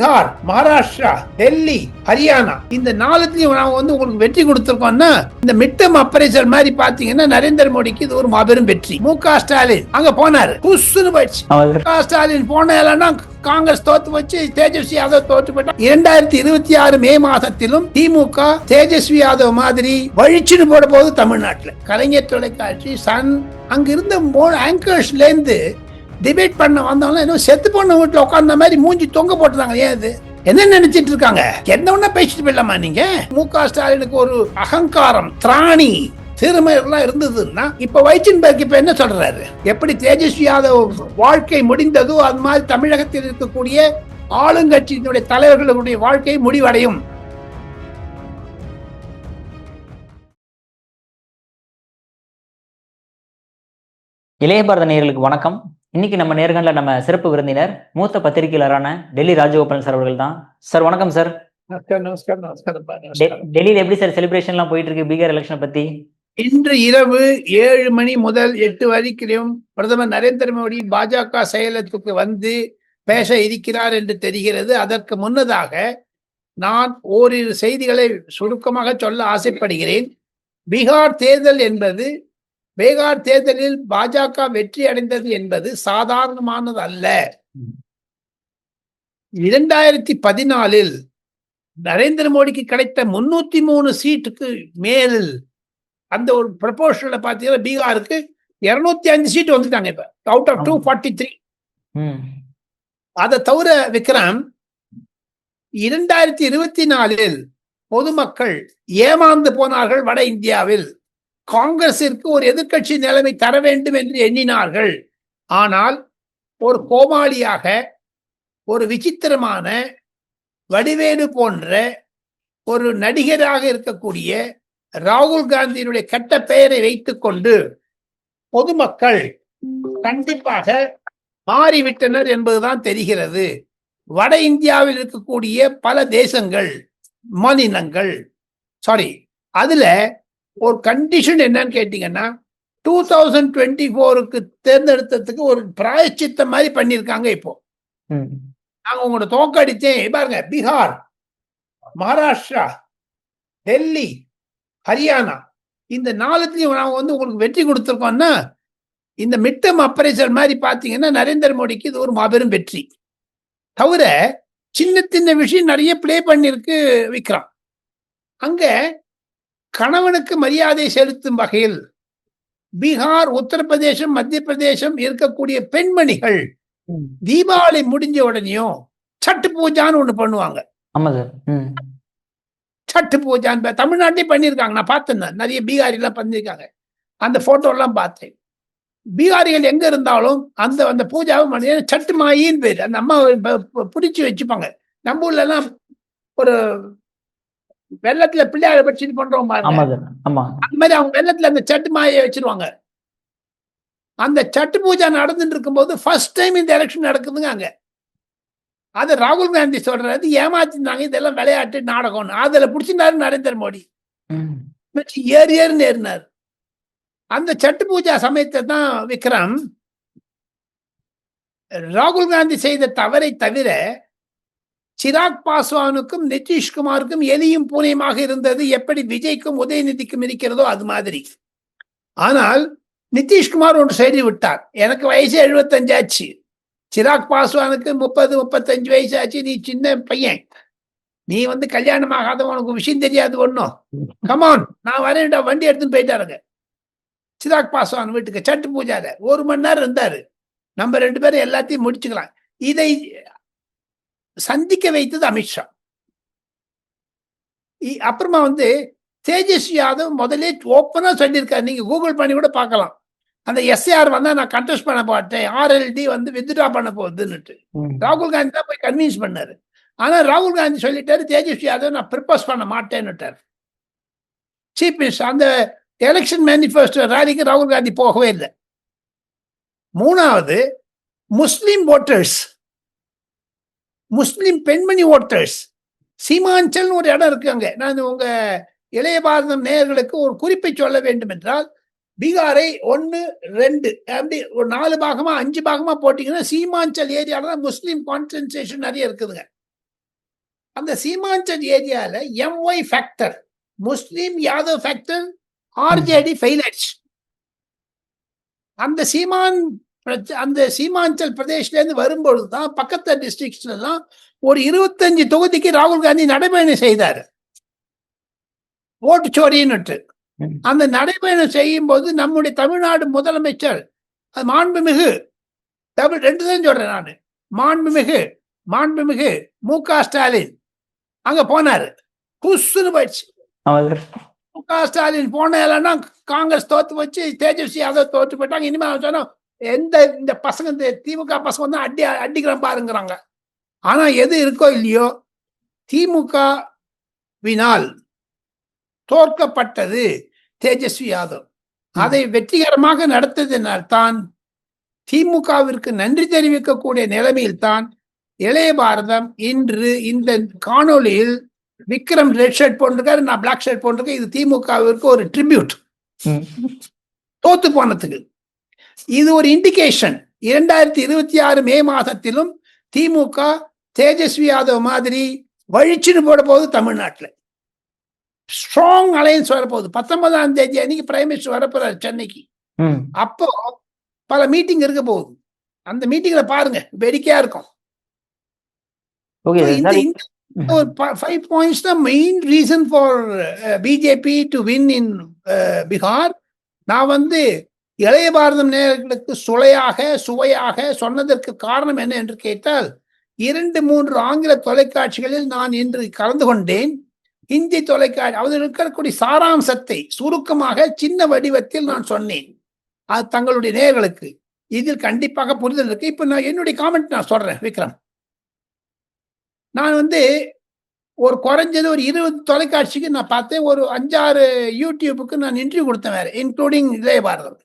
பீகார் மகாராஷ்டிரா டெல்லி ஹரியானா. இந்த நாலுத்தையும் நாம வந்து உங்களுக்கு வெற்றி கொடுத்திருக்கோம்னா இந்த மிட்டம் அப்பரைசல் மாதிரி பாத்தீங்கன்னா நரேந்திர மோடிக்கு இது ஒரு மாபெரும் வெற்றி. மு க ஸ்டாலின் அங்க போனாரு. புஷ்னு போயிடுச்சு. ஸ்டாலின் போன காங்கிரஸ் தோத்து வச்சு தேஜஸ்வி யாதவ் தோற்று போயிட்டான். இரண்டாயிரத்தி இருபத்தி ஆறு மே மாதத்திலும் திமுக தேஜஸ்வி யாதவ் மாதிரி வழிச்சுன்னு போட போது தமிழ்நாட்டுல. கலைஞர் தொலைக்காட்சி சன் அங்க இருந்த ஆங்கர்ஸ்ல இருந்து டிபேட் பண்ண வந்தவங்களாம் இன்னும் செத்து போன வீட்டில் உட்கார்ந்த மாதிரி மூஞ்சி தொங்க போட்டுறாங்க ஏன் அது என்ன நினைச்சிட்டு இருக்காங்க? எந்த ஒன்னா பேசிட்டு போயிடலாமா நீங்க? மு க ஸ்டாலினுக்கு ஒரு அகங்காரம் திராணி திறமை எல்லாம் இருந்ததுன்னா இப்ப வைச்சன்பர்க் இப்ப என்ன சொல்றாரு? எப்படி தேஜஸ்வி யாதவ் வாழ்க்கை முடிந்ததோ அது மாதிரி தமிழகத்தில் இருக்கக்கூடிய ஆளுங்கட்சியினுடைய தலைவர்களுடைய வாழ்க்கை முடிவடையும். இளைய பாரத நேயர்களுக்கு வணக்கம். இன்னைக்கு நம்ம நேர்காணல நம்ம சிறப்பு விருந்தினர் மூத்த பத்திரிகையாளரான டெல்லி ராஜகோபாலன் சார் அவர்கள் தான் சார் வணக்கம் சார். டெல்லியில எப்படி சார் செலிப்ரேஷன் எல்லாம் போயிட்டு இருக்கு பீகார் எலெக்ஷன் பத்தி? இன்று இரவு ஏழு மணி முதல் எட்டு வரைக்கும் பிரதமர் நரேந்திர மோடி பாஜக செயலகத்துக்கு வந்து பேச இருக்கிறார் என்று தெரிகிறது. அதற்கு முன்னதாக நான் ஓரிரு செய்திகளை சுருக்கமாக சொல்ல ஆசைப்படுகிறேன். பீகார் தேர்தல் என்பது பீகார் தேர்தலில் பாஜக வெற்றி அடைந்தது என்பது சாதாரணமானது அல்ல. இரண்டாயிரத்தி பதினாலில் நரேந்திர மோடிக்கு கிடைத்த முன்னூத்தி மூணு சீட்டுக்கு மேல் அந்த ஒரு ப்ரப்போர்ஷன்ல பாத்தீங்கன்னா பீகாருக்கு இருநூத்தி அஞ்சு சீட் வந்துட்டாங்க இப்ப. Out of two forty three அதை தவிர விக்ரம் இரண்டாயிரத்தி இருபத்தி நாலில் பொதுமக்கள் ஏமாந்து போனார்கள் வட இந்தியாவில். காங்கிரசிற்கு ஒரு எதிர்க்கட்சி நிலைமை தர வேண்டும் என்று எண்ணினார்கள். ஆனால் ஒரு கோமாளியாக ஒரு விசித்திரமான வடிவேலு போன்ற ஒரு நடிகராக இருக்கக்கூடிய ராகுல் காந்தியினுடைய கெட்ட பெயரை வைத்துக்கொண்டு பொதுமக்கள் கண்டிப்பாக மாறிவிட்டனர் என்பதுதான் தெரிகிறது. வட இந்தியாவில் இருக்கக்கூடிய பல தேசங்கள் மாநிலங்கள் சாரி அதுல ஒரு கண்டிஷன் என்னன்னு கேட்டீங்கன்னா டூ தௌசண்ட் டுவெண்ட்டி ஃபோருக்கு தேர்ந்தெடுத்ததுக்கு ஒரு பிராயச்சித்தம் மாதிரி பண்ணியிருக்காங்க இப்போ. ம். நாங்க உங்களோட தோக்கடித்தேன். பாருங்க பீகார் மகாராஷ்டிரா டெல்லி ஹரியானா. இந்த நாலுத்தையும் நாங்க வந்து உங்களுக்கு வெற்றி கொடுத்துருக்கோம்னா இந்த மிட்டம் அப்பரைசல் மாதிரி பாத்தீங்கன்னா நரேந்திர மோடிக்கு இது ஒரு மாபெரும் வெற்றி. தவிர சின்ன சின்ன விஷயம் நிறைய ப்ளே பண்ணிருக்கு விக்ரம். அங்க கணவனுக்கு மரியாதை செலுத்தும் வகையில் பீகார் உத்தரப்பிரதேசம் மத்திய பிரதேசம் இருக்கக்கூடிய பெண்மணிகள். தீபாவளி முடிஞ்ச உடனேயும் சட்டு பூஜான்னு ஒண்ணு பண்ணுவாங்க. சட்டு பூஜான்னு தமிழ்நாட்டிலே பண்ணியிருக்காங்க. நான் பார்த்தேன். நிறைய பீகாரிலாம் பண்ணியிருக்காங்க. அந்த போட்டோ எல்லாம் பார்த்தேன். பீகாரிகள் எங்க இருந்தாலும் அந்த அந்த பூஜாவை பண்ணி சட்டு மாயின்னு பேர். அந்த அம்மா பிடிச்சு வச்சுப்பாங்க. நம்ம ஊர்ல எல்லாம் ஒரு வெள்ளத்துல பிள்ளையார படிச்சுட்டு பண்றோம் பாருங்க. அந்த மாதிரி அவங்க வெள்ளத்துல அந்த சட்டு மாயை வச்சிருவாங்க. அந்த சட்டு பூஜை நடந்துட்டு இருக்கும்போது ஃபர்ஸ்ட் டைம் இந்த எலெக்ஷன் நடக்குதுங்க அங்க. அது ராகுல் காந்தி சொல்றது ஏமாத்திருந்தாங்க இதெல்லாம் விளையாட்டு நாடகம்னு. அதுல பிடிச்சிருந்தாரு நரேந்திர மோடி. வச்சு ஏறு ஏறுன்னு ஏறினார். அந்த சட்டு பூஜா சமயத்தை தான் விக்ரம் ராகுல் காந்தி செய்த தவறை தவிர சிராக் பாஸ்வானுக்கும் நிதிஷ்குமாருக்கும் எலியும் பூனையுமாக இருந்தது. எப்படி விஜய்க்கும் உதயநிதிக்கும் இருக்கிறதோ அது மாதிரி. ஆனால் நிதிஷ்குமார் ஒன்று செய்து விட்டார். எனக்கு வயசு 75 ஆச்சு. சிராக் பாஸ்வானுக்கு முப்பது முப்பத்தஞ்சு வயசு ஆச்சு. நீ சின்ன பையன். நீ வந்து கல்யாணம் ஆகாத உனக்கு விஷயம் தெரியாது ஒன்றும் கமான் நான் வரேன்டா. வண்டி எடுத்துன்னு போயிட்டாருங்க. சிராக் பாஸ்வான் வீட்டுக்கு சட்டு பூஜால ஒரு மணி நேரம் இருந்தாரு. நம்ம ரெண்டு பேரும் எல்லாத்தையும் முடிச்சுக்கலாம். இதை சந்திக்க வைத்தது அமித்ஷா இ- அப்புறமா வந்து தேஜஸ்வி யாதவ் முதல்ல ஓப்பனா சொல்லியிருக்காரு. நீங்க கூகுள் பண்ணி கூட பார்க்கலாம். அந்த எஸ்ஏஆர் வந்தா நான் கண்டெஸ்ட் பண்ண மாட்டேன். ஆர்எல்டி வந்து வித்ட்ரா பண்ண போகுதுன்னுட்டு. ராகுல் காந்தி தான் போய் கன்வின்ஸ் பண்ணாரு. ஆனா ராகுல் காந்தி சொல்லிட்டாரு தேஜஸ்வி யாதவ் நான் ப்ரிப்போஸ் பண்ண மாட்டேன்னுட்டார். சீஃப் மினிஸ்டர் அந்த எலெக்ஷன் மேனிஃபெஸ்டோ ரேலிக்கு ராகுல் காந்தி போகவே இல்லை. மூணாவது முஸ்லிம் ஓட்டர்ஸ் முஸ்லிம் பெண்மணி ஓட்டர்ஸ். சீமாஞ்சல்னு ஒரு இடம் இருக்கு அங்கே. நான் உங்க இளைய பாரதம் நேயர்களுக்கு ஒரு குறிப்பை சொல்ல வேண்டும் என்றால் பீகாரை ஒன்று ரெண்டு அப்படி ஒரு நாலு பாகமா அஞ்சு பாகமா போட்டிங்கன்னா சீமாஞ்சல் ஏரியால தான் முஸ்லீம் கான்சென்ட்ரேஷன் நிறைய இருக்குதுங்க. அந்த சீமாஞ்சல் ஏரியால MY factor Muslim Yadav factor RJD fail ஆயிடுச்சு அந்த சீமான் அந்த சீமாஞ்சல் பிரதேஷ்ல இருந்து வரும்பொழுது தான் பக்கத்து டிஸ்ட்ரிக்ட்ஸ்ல எல்லாம் ஒரு இருபத்தஞ்சு தொகுதிக்கு ராகுல் காந்தி நடைபயணம் செய்தாரு. ஓட்டுச்சோரின்னுட்டு ம். அந்த நடைபயணம் செய்யும் போது நம்முடைய தமிழ்நாடு முதலமைச்சர் அது மாண்புமிகு தமிழ் ரெண்டு தான் சொல்றேன் நான். மாண்புமிகு மாண்புமிகு மு க ஸ்டாலின். அங்க போனாரு. புஷ்னு போயிடுச்சு. மு க ஸ்டாலின் போனா காங்கிரஸ் தோத்து வச்சு தேஜஸ்வி யாதவ் தோத்து போயிட்டாங்க. இனிமே அவன் சொன்னா எந்த இந்த பசங்க இந்த திமுக பசங்க வந்து அடி அடிக்கிறான் பாருங்கிறாங்க. ஆனா எது இருக்கோ இல்லையோ திமுக வினால் தோற்கப்பட்டது தேஜஸ்வி யாதவ். அதை வெற்றிகரமாக நடத்ததினால் தான் திமுகவிற்கு நன்றி தெரிவிக்கக்கூடிய நிலைமையில் தான் இளைய பாரதம் இன்று இந்த காணொளியில் விக்ரம் ரெட் ஷர்ட் போட்டிருக்காரு நான் பிளாக் ஷர்ட் போட்டிருக்கேன். இது திமுகவிற்கு ஒரு ட்ரிபியூட். தோத்து போனதுக்கு. இது ஒரு இண்டிகேஷன் இரண்டாயிரத்தி இருபத்தி ஆறு மே மாதத்திலும் திமுக தேஜஸ்வி யாதவ் மாதிரி வழிச்சுன்னு போட போகுது தமிழ்நாட்டுல. ஸ்ட்ராங் அலையன்ஸ் வரப்போகுது. பத்தொன்பதாம் தேதி அன்னைக்கு பிரைம் மினிஸ்டர் வரப்போறாரு சென்னைக்கு. அப்போ பல மீட்டிங் இருக்க போகுது. அந்த மீட்டிங்ல பாருங்க வேடிக்கையா இருக்கும். ஒரு ஃபைவ் பாயிண்ட்ஸ் தான் main reason for BJP to win in Bihar நான் வந்து இளைய பாரதம் நேர்களுக்கு சுளையாக சுவையாக சொன்னதற்கு காரணம் என்ன என்று கேட்டால் இரண்டு மூன்று ஆங்கில தொலைக்காட்சிகளில் நான் இன்று கலந்து கொண்டேன். ஹிந்தி தொலைக்காட்சி அதில் இருக்கக்கூடிய சாராம்சத்தை சுருக்கமாக சின்ன வடிவத்தில் நான் சொன்னேன். அது தங்களுடைய நேர்களுக்கு இதில் கண்டிப்பாக புரிதல் இருக்கு. இப்போ நான் என்னுடைய காமெண்ட் நான் சொல்றேன் விக்ரம். நான் வந்து ஒரு குறைஞ்சது ஒரு இருபது தொலைக்காட்சிக்கு நான் பார்த்தேன். ஒரு அஞ்சாறு யூடியூபுக்கு நான் இன்டர்வியூ கொடுத்தேன் வேற இன்க்ளூடிங் இளைய பாரதம்.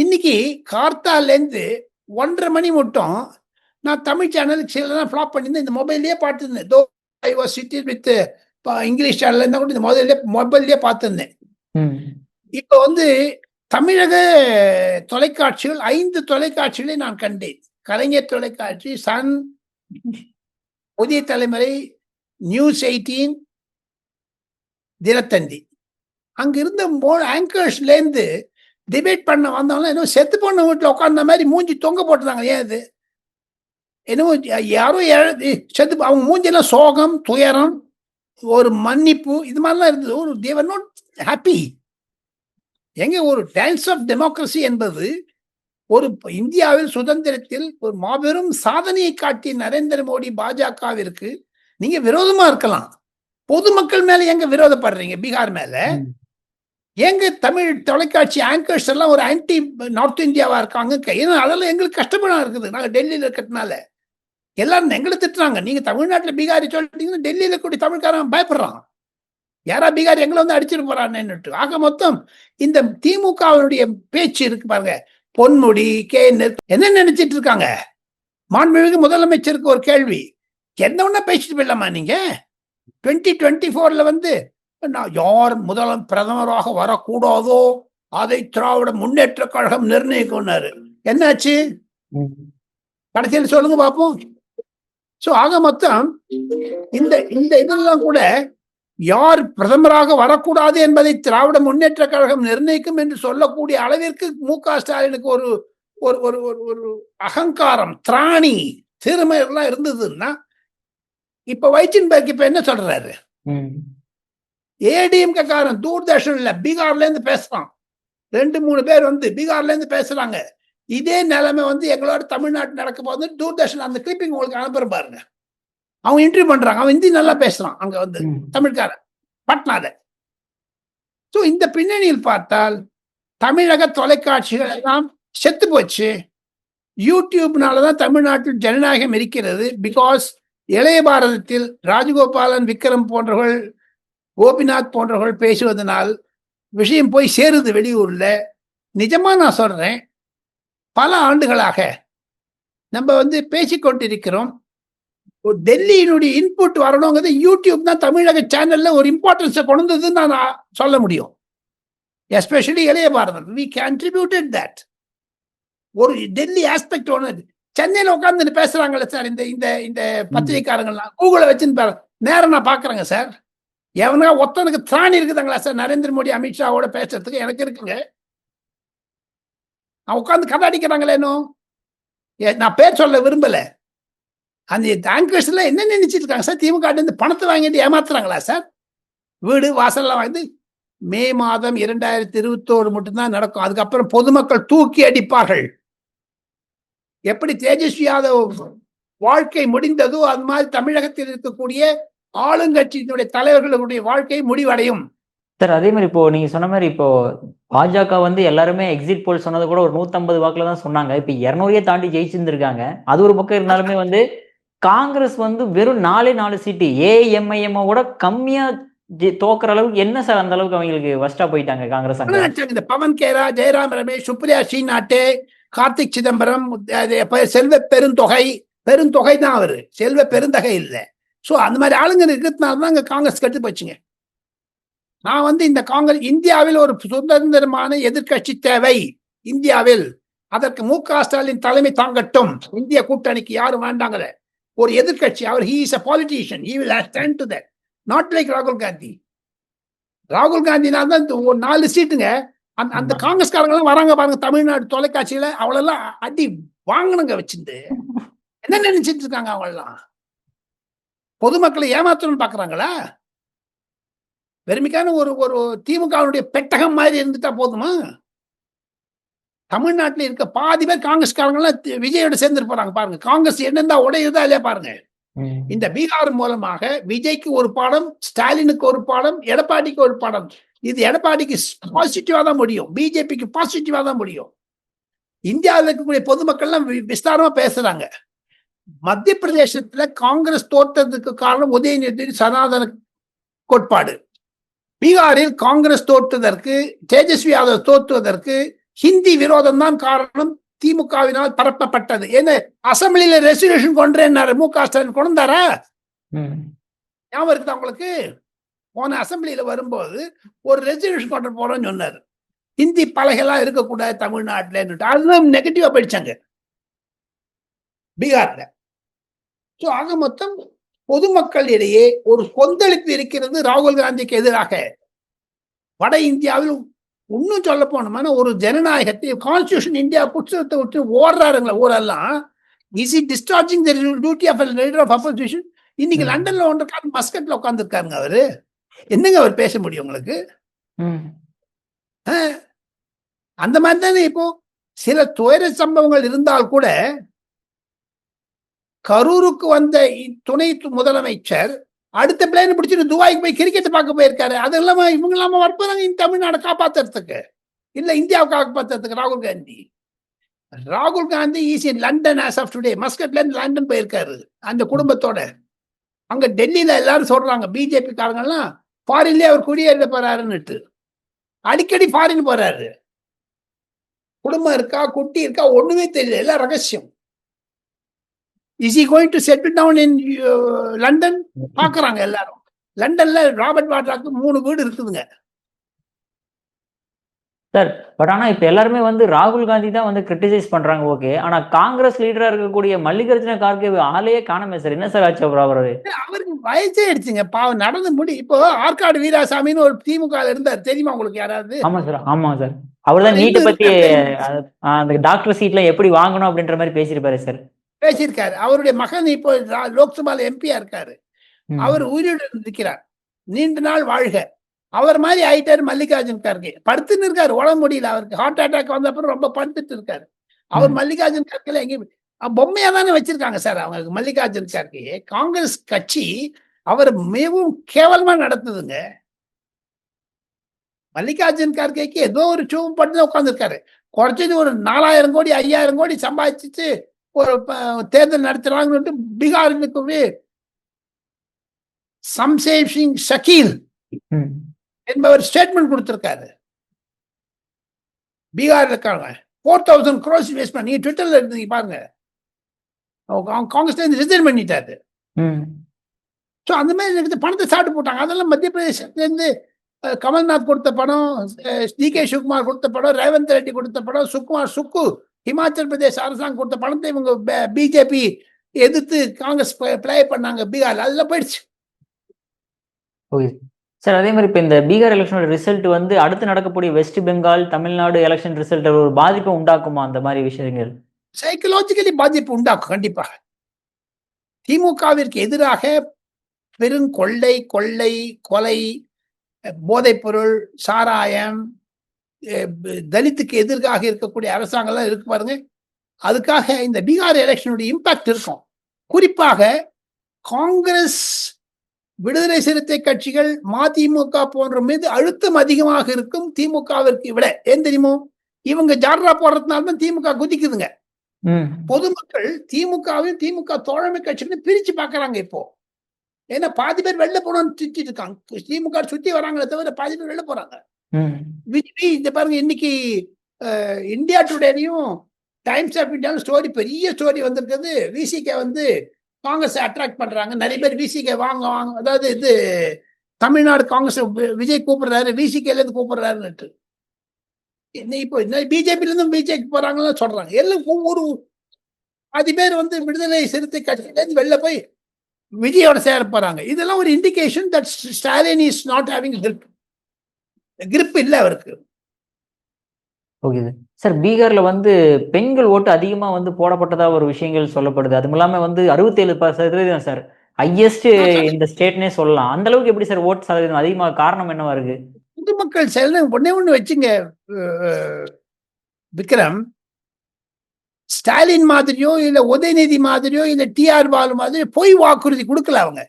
இன்னைக்கு கார்த்தாலேருந்து ஒன்றரை மணி மட்டும் நான் தமிழ் சேனலுக்கு சிலதான் ஃப்ளாப் பண்ணியிருந்தேன். இந்த மொபைல்லையே பார்த்துருந்தேன். Though I was sitting with English channel இருந்தால் கூட இந்த மொபைல்லே மொபைல்லையே பார்த்துருந்தேன். இப்போ வந்து தமிழக தொலைக்காட்சிகள் ஐந்து தொலைக்காட்சிகளை நான் கண்டேன். கலைஞர் தொலைக்காட்சி சன் புதிய தலைமுறை நியூஸ் எயிட்டீன் தினத்தந்தி. அங்க இருந்த ஆங்கர்ஸ்ல இருந்து டிபேட் பண்ண வந்தவங்களாம் என்ன செத்து போன வீட்டில் உட்காந்த மாதிரி மூஞ்சி தொங்க போட்டுருந்தாங்க. ஏன் அது என்னவோ யாரோ செத்து அவங்க மூஞ்சியெல்லாம் சோகம் துயரம் ஒரு மன்னிப்பு இது மாதிரிலாம் இருந்தது. ஒரு தேவர் நாட் ஹாப்பி எங்க ஒரு டான்ஸ் ஆஃப் டெமோக்ரஸி என்பது ஒரு இந்தியாவில் சுதந்திரத்தில் ஒரு மாபெரும் சாதனையை காட்டிய நரேந்திர மோடி பாஜகவிற்கு நீங்க விரோதமா இருக்கலாம். பொதுமக்கள் மேல எங்க விரோதப்படுறீங்க? பீகார் மேல. எங்க தமிழ் தொலைக்காட்சி ஆங்கர்ஸ் எல்லாம் ஒரு ஆன்டி நார்த் இந்தியாவா இருக்காங்க? ஏன்னா அதெல்லாம் எங்களுக்கு கஷ்டமா இருக்குது. நாங்க டெல்லியில இருக்கிறதுனால. எல்லாரும் எங்களை திட்டுறாங்க. நீங்க தமிழ்நாட்டுல பீகாரி சொல்லிட்டீங்கன்னா டெல்லியில கூடி தமிழ்காரன் பயப்படுறான். யாரா பீகார் எங்களை வந்து அடிச்சிட்டு போறான்னுட்டு ஆக மொத்தம் இந்த திமுகவினுடைய பேச்சு இருக்கு பாருங்க. பொன்முடி கே என்ன நினைச்சிட்டு இருக்காங்க? மாண்புமிகு முதலமைச்சருக்கு ஒரு கேள்வி. என்ன ஒன்னா பேசிட்டு போயிடலாமா நீங்க? டுவெண்ட்டி டுவெண்ட்டி ஃபோர்ல வந்து யார் முதலம் பிரதமராக வரக்கூடாதோ அதை திராவிட முன்னேற்ற கழகம் நிர்ணயிக்கும்னாரு என்னாச்சு. கடைசியில் சொல்லுங்க பார்ப்போம் சோ ஆக மொத்தம் இந்த இந்த இதெல்லாம் கூட யார் பிரதமராக வரக்கூடாது என்பதை திராவிட முன்னேற்ற கழகம் நிர்ணயிக்கும் என்று சொல்லக்கூடிய அளவிற்கு மு க ஸ்டாலினுக்கு ஒரு ஒரு ஒரு ஒரு ஒரு அகங்காரம் திராணி திறமை எல்லாம் இருந்ததுன்னா இப்ப வைச்சின்பர்க் இப்ப என்ன சொல்றாரு. ஏடிஎம்கே காரன் தூர்தர்ஷன்ல பீகார்ல இருந்து பேசுறான். ரெண்டு மூணு பேர் வந்து பீகார்ல இருந்து பேசுறாங்க. இதே நிலைமை வந்து எங்களோட தமிழ்நாட்டு நடக்க போது தூர்தர்ஷன் அந்த கிளிப்பிங் உங்களுக்கு அனுப்புற பாருங்க. அவன் இன்டர்வியூ பண்றாங்க அவன் ஹிந்தி நல்லா பேசுறான் அங்க வந்து. தமிழ்காரன். பட்னால. சோ இந்த பின்னணியில் பார்த்தால் தமிழக தொலைக்காட்சிகள் எல்லாம் செத்து போச்சு. யூடியூப்னாலதான் தமிழ்நாட்டில் ஜனநாயகம் இருக்கிறது. பிகாஸ் இளைய பாரதத்தில் ராஜகோபாலன் விக்ரம் போன்றவர்கள் கோபிநாத் போன்றவர்கள் பேசுவதனால் விஷயம் போய் சேருது வெளியூர்ல. நிஜமா நான் சொல்றேன். பல ஆண்டுகளாக நம்ம வந்து பேசிக்கொண்டிருக்கிறோம் டெல்லியினுடைய இன்புட் வரணுங்கிறது யூடியூப் தான் தமிழக சேனல்ல ஒரு இம்பார்ட்டன்ஸை கொண்டு வந்ததுன்னு நான் சொல்ல முடியும். எஸ்பெஷலி இளைய பாரதம் வி கண்ட்ரிபியூட்டட் தட் ஒரு டெல்லி ஆஸ்பெக்ட் ஒன்று சென்னையில உட்கார்ந்து பேசுறாங்கல்ல சார் இந்த இந்த இந்த பத்திரிகைக்காரங்கள்லாம். கூகுளை வச்சுன்னு பாரு. நேரம் நான் பாக்குறேங்க சார். எவனா ஒருத்தனுக்கு திராணி இருக்குதுங்களா சார்? நரேந்திர மோடி அமித்ஷாவோட பேசுறதுக்கு எனக்கு இருக்குங்க. நான் உட்காந்து கதை அடிக்கிறாங்களேனோ ஏ, நான் பேர் சொல்ல விரும்பல. அந்த ஆங்கர்ஸ்ல என்ன நினைச்சிட்டு இருக்காங்க சார்? திமுக இருந்து பணத்தை வாங்கிட்டு ஏமாத்துறாங்களா சார்? வீடு வாசல்லாம் வாங்கி மே மாதம் இரண்டாயிரத்தி இருபத்தோரு மட்டும்தான் நடக்கும். அதுக்கப்புறம் பொதுமக்கள் தூக்கி அடிப்பார்கள். எப்படி தேஜஸ்வி யாதவ் வாழ்க்கை முடிந்ததோ அது மாதிரி தமிழகத்தில் இருக்கக்கூடிய ஆளுங்கட்சியினுடைய தலைவர்களுடைய வாழ்க்கை முடிவடையும். சார் அதே மாதிரி இப்போ நீங்க சொன்ன மாதிரி இப்போ பாஜக வந்து எல்லாருமே எக்ஸிட் போல் சொன்னது கூட ஒரு நூத்தம்பது வாக்குல தான் சொன்னாங்க. இப்ப இருநூறையே தாண்டி ஜெயிச்சிருந்திருக்காங்க. அது ஒரு பக்கம் இருந்தாலுமே வந்து காங்கிரஸ் வந்து வெறும் நாலே நாலு சீட்டு ஏஎம்ஐஎம் விட கம்மியா தோக்குற அளவுக்கு என்ன சார் அந்த அளவுக்கு அவங்களுக்கு வஸ்டா போயிட்டாங்க காங்கிரஸ் இந்த பவன் கேரா ஜெயராம் ரமேஷ் சுப்ரியா ஸ்ரீநாட்டு கார்த்திக் சிதம்பரம் செல்வ பெருந்தொகை பெருந்தொகை தான் அவரு. செல்வ பெருந்தகை இல்லை. சோ அந்த மாதிரி ஆளுங்க இருக்கிறதுனால தான் இங்க காங்கிரஸ் கெட்டு போச்சுங்க. நான் வந்து இந்த காங்கிரஸ் இந்தியாவில் ஒரு சுதந்திரமான எதிர்க்கட்சி தேவை. இந்தியாவில். அதற்கு மு க ஸ்டாலின் தலைமை தாங்கட்டும். இந்திய கூட்டணிக்கு யாரும் வேண்டாங்கல ஒரு எதிர்க்கட்சி. அவர் he is a politician he will stand to that not like ராகுல் காந்தி ராகுல் காந்தினா தான் ஒரு நாலு சீட்டுங்க. அந்த அந்த ஆமா. காங்கிரஸ்காரங்க எல்லாம் வராங்க பாருங்க. தமிழ்நாடு தொலைக்காட்சியில அவளெல்லாம் அடி வாங்கணுங்க வச்சிருந்து என்ன நினைச்சிட்டு இருக்காங்க அவங்கெல்லாம்? பொதுமக்களை ஏமாத்தணும்னு பாக்குறாங்களா? வெறுமைக்கான ஒரு ஒரு திமுகவுடைய பெட்டகம் மாதிரி இருந்துட்டா போதுமா? தமிழ்நாட்டில் இருக்க பாதி பேர் காங்கிரஸ்காரங்க எல்லாம் தி- விஜயோட சேர்ந்துட்டு போறாங்க. பாருங்க காங்கிரஸ் என்னென்ன உடையுதா இல்லையா பாருங்க. இந்த பீகார் மூலமாக விஜய்க்கு ஒரு பாடம் ஸ்டாலினுக்கு ஒரு பாடம் எடப்பாடிக்கு ஒரு பாடம். இது எடப்பாடிக்கு பாசிட்டிவா தான் முடியும். பிஜேபிக்கு பாசிட்டிவா தான் முடியும். இந்தியாவில் இருக்கக்கூடிய பொதுமக்கள்லாம் விஸ்தாரமா பேசுறாங்க. மத்திய பிரதேசத்துல காங்கிரஸ் தோற்றதுக்கு காரணம் உதயநிதி சனாதன கோட்பாடு. பீகாரில் காங்கிரஸ் தோற்றுவதற்கு தேஜஸ்வி யாதவ் தோற்றுவதற்கு ஹிந்தி விரோதம் தான் காரணம் திமுகவினால் பரப்பப்பட்டது. என்ன அசம்பிளியில ரெசல்யூஷன் கொண்டுறேன்னாரு மு க ஸ்டாலின் கொண்டாரா. ஞாபகம் இருக்குதா உங்களுக்கு? போன அசம்பிளியில வரும்போது ஒரு ரெசல்யூஷன் கொண்டு போறோம்னு சொன்னாரு. ஹிந்தி பலகைலாம் இருக்கக்கூடாது தமிழ்நாட்டுல அதுதான் நெகட்டிவா படிச்சாங்க பீகார்ல. ஸோ ஆக மொத்தம் பொதுமக்களிடையே ஒரு கொந்தளிப்பு இருக்கிறது ராகுல் காந்திக்கு எதிராக. வட இந்தியாவில் இன்னும் சொல்ல போனோம்னா ஒரு ஜனநாயகத்தை கான்ஸ்டியூஷன் இந்தியா புத்தகத்தை விட்டு ஓடுறாருங்களா ஊரெல்லாம். Is it discharging the duty of leader of opposition இன்னைக்கு. லண்டன்ல ஒன்று மஸ்கட்ல உட்காந்துருக்காருங்க அவரு. என்னங்க அவர் பேச முடியும் உங்களுக்கு? ம். அந்த மாதிரி தானே இப்போ? சில துயர சம்பவங்கள் இருந்தால் கூட கரூருக்கு வந்த இ- துணை து- முதலமைச்சர் அடுத்த பிளேன் பிடிச்சிட்டு துபாய்க்கு போய் கிரிக்கெட் பார்க்க போயிருக்காரு. அது இல்லாம இவங்க இல்லாம வரப்போறாங்க இந்த தமிழ்நாடு காப்பாத்துறதுக்கு. இல்ல இந்தியாவை காப்பாத்துறதுக்கு ராகுல் காந்தி. ராகுல் Gandhi is in London as of today மஸ்கட்ல இருந்து லண்டன் போயிருக்காரு. அந்த குடும்பத்தோட. அங்க டெல்லியில எல்லாரும் சொல்றாங்க. பிஜேபி காரங்கெல்லாம் ஃபாரின்லேயே ஃபாரின்லயே அவர் குடியேற போறாருன்னுட்டு. அடிக்கடி ஃபாரின் போறாரு. குடும்பம் இருக்கா? குட்டி இருக்கா? ஒண்ணுமே தெரியல. எல்லாம் ரகசியம். Is he going to settle down in London பாக்குறாங்க எல்லாரும். லண்டன்ல ராபர்ட் வாட்ராக்கு மூணு வீடு இருக்குதுங்க. சார் பட் ஆனா இப்ப எல்லாருமே வந்து ராகுல் காந்தி தான் வந்து கிரிட்டிசைஸ் பண்றாங்க ஓகே ஆனா காங்கிரஸ் லீடரா இருக்கக்கூடிய மல்லிகார்ஜுன கார்கே ஆளையே காணமே சார். என்ன சார் ஆச்சு அவரு அவருக்கு வயசே ஆயிடுச்சுங்க. பாவம் நடந்து முடி இப்போ ஆற்காடு வீராசாமின்னு ஒரு திமுக இருந்தார். தெரியுமா உங்களுக்கு யாராவது? ஆமா சார் ஆமா சார் அவர் தான் நீட்டை பத்தி அஹ், அந்த டாக்டர் சீட்ல எப்படி வாங்கணும் அப்படின்ற மாதிரி பேசியிருப்பாரு சார் பேசியிருக்காரு. அவருடைய மகன் இப்போ லோக்சபால எம்பியா இருக்காரு. அவர் உயிரிழந்து இருக்கிறார் நீண்ட நாள் வாழ்க. அவர் மாதிரி ஆயிட்டாரு மல்லிகார்ஜுன் கார்கே. படுத்துன்னு இருக்காரு. உடம்பு முடியல அவருக்கு. ஹார்ட் அட்டாக் வந்த அப்புறம் ரொம்ப படுத்துட்டு இருக்காரு. அவர். மல்லிகார்ஜுன் கார்கேல எங்கேயும் பொம்மையா தானே வச்சிருக்காங்க சார் அவங்க மல்லிகார்ஜுன் கார்கே. காங்கிரஸ் கட்சி அவர் மிகவும் கேவலமா நடத்துதுங்க. மல்லிகார்ஜுன் கார்கேக்கு ஏதோ ஒரு சூவும் பண்ணி உட்காந்துருக்காரு குறைச்சது ஒரு நாலாயிரம் கோடி ஐயாயிரம் கோடி சம்பாதிச்சுட்டு ஒரு தேர்தல் நடத்துறாங்கன்னு பீகாருக்கு சம்சேவ் சிங் ஷக்கீல். என்பவர் ஸ்டேட்மெண்ட் கொடுத்திருக்காரு. பீகார்ல இருக்காங்க. ஃபோர் தௌசண்ட் க்ரோஸ் இன்வெஸ்ட்மெண்ட் நீங்க ட்விட்டர்ல இருந்தீங்க பாருங்க. அவங்க காங்கிரஸ்ல இருந்து ரிசைன் பண்ணிட்டாரு. ஸோ அந்த மாதிரி எடுத்து பணத்தை சாப்பிட்டு போட்டாங்க. அதெல்லாம் மத்திய பிரதேசத்துலேருந்து கமல்நாத் கொடுத்த படம் டி கே சிவகுமார் கொடுத்த படம் ரேவந்த் ரெட்டி கொடுத்த படம் சுக்குமார் சுக்கு ஹிமாச்சல் பிரதேச அரசாங்கம் கொடுத்த பணத்தை இவங்க பிஜேபி எதிர்த்து காங்கிரஸ் பிளே பண்ணாங்க. பீகார் அதுல போயிடுச்சு. ஓகே சார் அதே மாதிரி இப்போ இந்த பீகார் எலெக்ஷனோட ரிசல்ட் வந்து அடுத்து நடக்கக்கூடிய வெஸ்ட் பெங்கால் தமிழ்நாடு எலெக்ஷன் ரிசல்ட் ஒரு பாதிப்பை உண்டாக்குமா? அந்த மாதிரி விஷயங்கள். சைக்கலாஜிக்கலி பாதிப்பு உண்டாக்கும் கண்டிப்பாக திமுகவிற்கு எதிராக பெருங்கொள்ளை கொள்ளை கொலை போதைப்பொருள் சாராயம் தலித்துக்கு எதிராக இருக்கக்கூடிய அரசாங்கம்லாம் இருக்கு பாருங்க. அதுக்காக இந்த பீகார் எலெக்ஷனுடைய இம்பாக்ட் இருக்கும். குறிப்பாக காங்கிரஸ் விடுதலை சிறுத்தை கட்சிகள் மதிமுக போன்ற மீது அழுத்தம் அதிகமாக இருக்கும் திமுகவிற்கு விட ஏன் தெரியுமோ? இவங்க ஜால்ரா போடுறதுனால தான் திமுக குதிக்குதுங்க. பொதுமக்கள் திமுகவையும் திமுக தோழமை கட்சின்னு பிரிச்சு பார்க்கறாங்க இப்போ. ஏன்னா பாதி பேர் வெளில போனோம்னு சுத்திட்டு இருக்காங்க. திமுக சுத்தி வராங்களே தவிர பாதி பேர் வெளில போறாங்க. விஜய் இந்த பாருங்க இன்னைக்கு இந்தியா டுடேலையும் டைம்ஸ் ஆஃப் இந்தியாவும் ஸ்டோரி பெரிய ஸ்டோரி வந்திருக்குது. விசிகே வந்து காங்கிரஸ் அட்ராக்ட் பண்றாங்க. நிறைய பேர் விசிகே வாங்க வாங்க அதாவது இது தமிழ்நாடு காங்கிரஸ் விஜய் கூப்பிடுறாரு விசிகேல இருந்து கூப்பிடுறாருன்னுட்டு. இப்போ பிஜேபில இருந்து பிஜேபி போறாங்கன்னு சொல்றாங்க. எல்லாம் ஒவ்வொரு பாதி பேர் வந்து விடுதலை சிறுத்தை கட்சியில இருந்து வெளில போய் விஜயோட சேர போறாங்க. இதெல்லாம் ஒரு indication that Stalin is not having help grip இல்லை அவருக்கு. ஓகே சார் பீகார்ல வந்து பெண்கள் ஓட்டு அதிகமா வந்து போடப்பட்டதா ஒரு விஷயங்கள் சொல்லப்படுது. அதுவும் இல்லாம வந்து அறுபத்தேழு சதவீதம் சார். ஹையஸ்ட் இந்த ஸ்டேட்னே சொல்லலாம். அந்த அளவுக்கு எப்படி சார் ஓட்டு சதவீதம் அதிகமாக காரணம் என்னவா இருக்கு? பொதுமக்கள் செல்ல ஒண்ணே ஒண்ணு வச்சுங்க விக்ரம். ஸ்டாலின் மாதிரியோ இல்ல உதயநிதி மாதிரியோ இல்ல டிஆர் பாலு மாதிரியோ பொய் வாக்குறுதி கொடுக்கல அவங்க.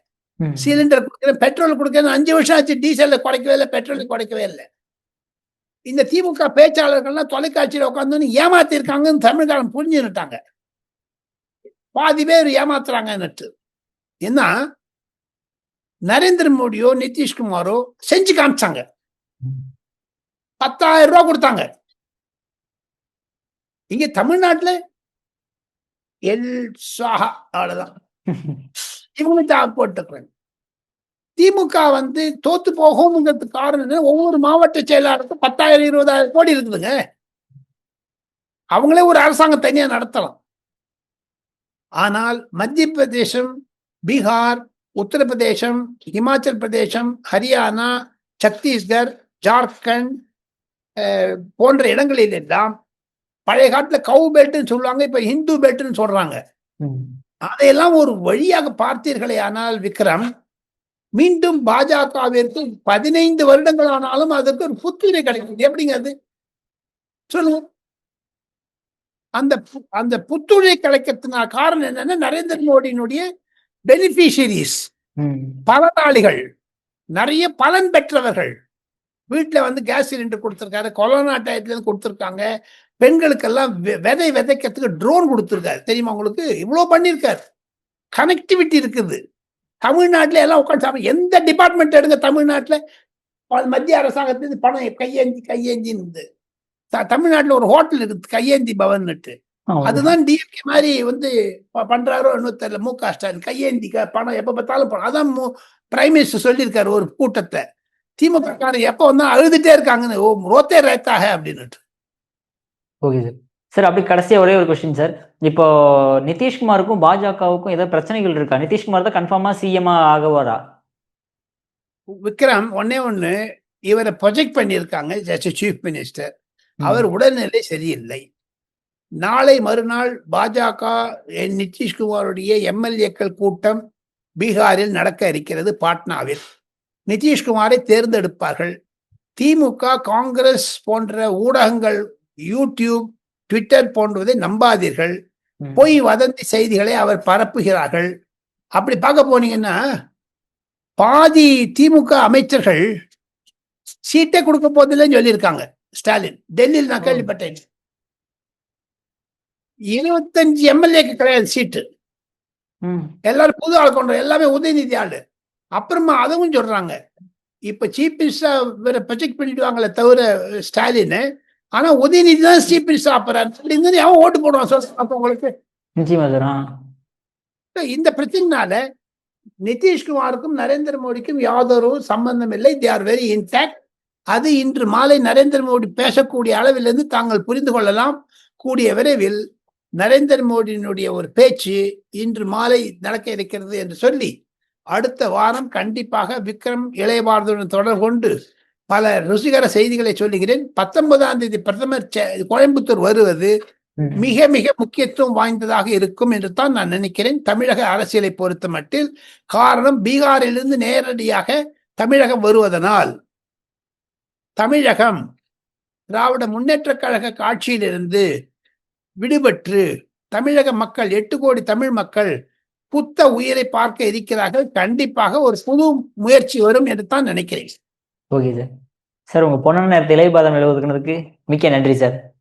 சிலிண்டர் கொடுக்குறேன் பெட்ரோல் கொடுக்குறேன் அஞ்சு வருஷம் ஆச்சு டீசல்ல குறைக்கவே இல்லை பெட்ரோல் குறைக்கவே இல்லை. இந்த திமுக பேச்சாளர்கள்லாம் தொலைக்காட்சியில் உட்காந்து ஏமாத்திருக்காங்கன்னு தமிழ்காரன் புரிஞ்சுட்டாங்க பாதி பேர் ஏமாத்துறாங்கன்னுட்டு. என்ன? நரேந்திர மோடியோ நிதிஷ்குமாரோ செஞ்சு காமிச்சாங்க. பத்தாயிரம் ரூபாய் கொடுத்தாங்க. இங்க தமிழ்நாட்டுல எல் சாஹா அவ்வளவுதான். இவங்களுக்கு தான் போட்டுக்கிறேன். திமுக வந்து தோத்து போகும்ங்கிறதுக்கு காரணம் ஒவ்வொரு மாவட்ட செயலாளருக்கும் பத்தாயிரம் இருபதாயிரம் கோடி இருக்குதுங்க. அவங்களே ஒரு அரசாங்கம் தனியா நடத்தலாம். ஆனால் மத்திய பிரதேசம் பீகார் உத்தரப்பிரதேசம் இமாச்சல் பிரதேசம் ஹரியானா சத்தீஸ்கர் ஜார்க்கண்ட் போன்ற இடங்களில் எல்லாம் பழைய காலத்துல கவு பெல்ட்னு சொல்லுவாங்க இப்ப ஹிந்து பெல்ட்னு சொல்றாங்க. அதையெல்லாம் ஒரு வழியாக பார்த்தீர்களே ஆனால் விக்ரம் மீண்டும் பாஜகவிற்கு பதினைந்து வருடங்கள் ஆனாலும் அதற்கு ஒரு புத்துணை கிடைக்குது. எப்படிங்க அது சொல்லுங்க. அந்த அந்த புத்துணை கிடைக்கிறதுனா காரணம் என்னன்னா நரேந்திர மோடியினுடைய பெனிஃபிஷியரிஸ். பலனாளிகள் நிறைய பலன் பெற்றவர்கள். வீட்டுல வந்து கேஸ் சிலிண்டர் கொடுத்துருக்காரு கொரோனா டயத்துல இருந்து கொடுத்துருக்காங்க. பெண்களுக்கெல்லாம் விதை விதைக்கிறதுக்கு ட்ரோன் கொடுத்துருக்காரு. தெரியுமா உங்களுக்கு? இவ்வளவு பண்ணியிருக்காரு. கனெக்டிவிட்டி இருக்குது. தமிழ்நாட்டுல எல்லாம் உட்காந்து சாப்பிட எந்த டிபார்ட்மெண்ட் எடுங்க தமிழ்நாட்டுல? மத்திய அரசாங்கத்திலிருந்து பணம் கையேந்தி கையேந்தின்னு த- தமிழ்நாட்டுல ஒரு ஹோட்டல் இருக்குது கையேந்தி பவன்னுட்டு. அதுதான் டிஎம்கே மாதிரி வந்து பண்றாரோ இன்னும் தெரியல மு க ஸ்டாலின். கையேந்தி பணம் எப்ப பார்த்தாலும் பணம். அதான் பிரைம் மினிஸ்டர் சொல்லியிருக்காரு ஒரு கூட்டத்தை. திமுக எப்ப வந்தா அழுதுட்டே இருக்காங்கன்னு ஓ ரோத்தே ரேத்தாக அப்படின்னுட்டு. Okay sir. சார் அப்படி கடைசியா ஒரே ஒரு கொஸ்டின் சார். இப்போ நிதிஷ்குமாருக்கும் பாஜகவுக்கும் ஏதாவது பிரச்சனைகள் இருக்கா? நிதிஷ்குமார் தான் கன்ஃபார்மா சிஎம் ஆகவாரா? விக்ரம் ஒன்னே ஒண்ணு. இவரை ப்ரொஜெக்ட் பண்ணியிருக்காங்க சீஃப் மினிஸ்டர் அவர் உடல்நிலை சரியில்லை. நாளை மறுநாள் பாஜக நிதிஷ்குமாருடைய எம்எல்ஏக்கள் கூட்டம் பீகாரில் நடக்க இருக்கிறது பாட்னாவில். நிதிஷ்குமாரை தேர்ந்தெடுப்பார்கள். திமுக காங்கிரஸ் போன்ற ஊடகங்கள் யூடியூப் ட்விட்டர் போன்றதை நம்பாதீர்கள். பொய் வதந்தி செய்திகளை அவர் பரப்புகிறார்கள். அப்படி பார்க்க போனீங்கன்னா பாதி திமுக அமைச்சர்கள் சீட்டே கொடுக்க போதில்லைன்னு சொல்லியிருக்காங்க ஸ்டாலின். டெல்லியில் நான். கேள்விப்பட்டேன். இருபத்தஞ்சு எம்எல்ஏக்கு கிடையாது சீட்டு. எல்லாரும் புது ஆள் கொண்டு எல்லாமே உதயநிதி ஆளு. அப்புறமா அதுவும் சொல்றாங்க. இப்ப சீஃப் மினிஸ்டரா வேற ப்ரொஜெக்ட் பண்ணிடுவாங்களே தவிர ஸ்டாலின் ஆனா உதயநிதி தான் சீஃப் மினிஸ்டர் ஆப்பறாரு அப்படின்னு அவன் ஓட்டு போடுவான் அப்ப உங்களுக்கு நிச்சயமா. இந்த பிரச்சனைனால நிதிஷ்குமாருக்கும் நரேந்திர மோடிக்கும் யாதொரு சம்பந்தம் இல்லை. தே ஆர் வெரி இன்டாக்ட் அது இன்று மாலை நரேந்திர மோடி பேசக்கூடிய அளவிலிருந்து தாங்கள் புரிந்து கொள்ளலாம். கூடிய விரைவில் நரேந்திர மோடியினுடைய ஒரு பேச்சு இன்று மாலை நடக்க இருக்கிறது என்று சொல்லி அடுத்த வாரம் கண்டிப்பாக விக்ரம் இளையபாரதுடன் தொடர்பு கொண்டு பல ருசிகர செய்திகளை சொல்லுகிறேன். பத்தொன்பதாம் தேதி பிரதமர் கோயம்புத்தூர் வருவது. மிக மிக முக்கியத்துவம் வாய்ந்ததாக இருக்கும் என்று தான் நான் நினைக்கிறேன். தமிழக அரசியலை பொறுத்த மட்டில் காரணம் பீகாரிலிருந்து நேரடியாக தமிழகம் வருவதனால். தமிழகம் திராவிட முன்னேற்றக் கழக காட்சியிலிருந்து விடுபட்டு தமிழக மக்கள் எட்டு கோடி தமிழ் மக்கள் புத்த உயிரை பார்க்க இருக்கிறார்கள். கண்டிப்பாக ஒரு புது முயற்சி வரும் என்று தான் நினைக்கிறேன். Okay sir. சார் உங்கள் பொண்ணு நேரத்தை இலைபாதம் எழுவதுக்குனதுக்கு மிக்க நன்றி சார்.